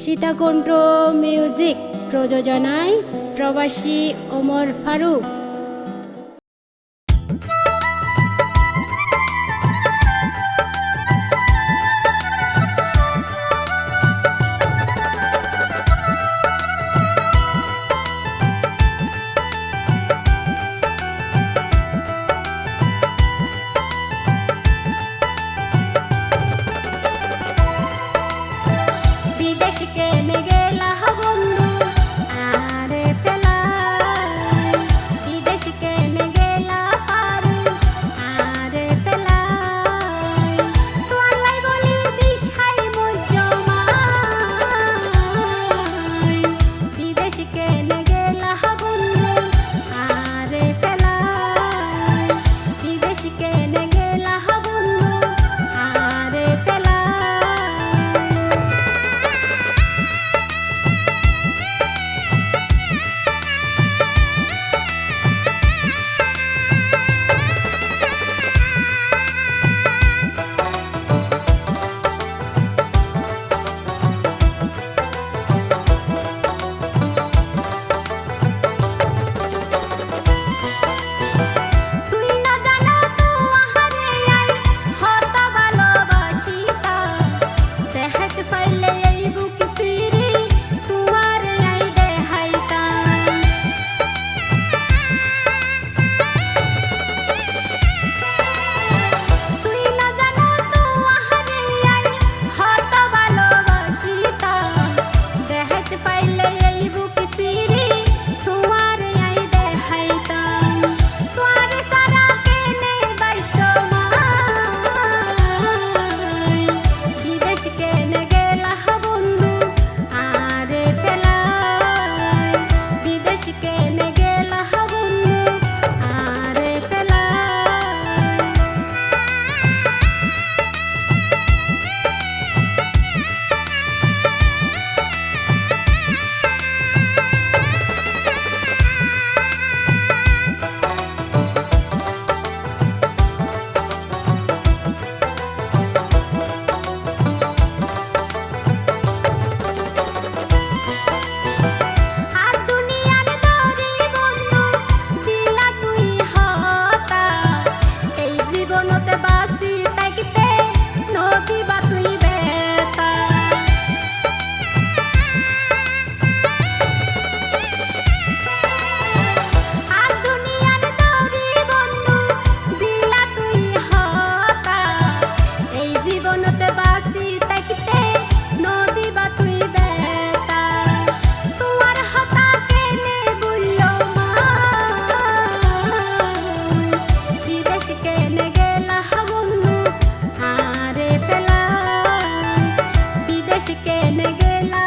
Sitakunda music প্রযোজনায় প্রবাসী ওমর ফারুক। কেন গেলা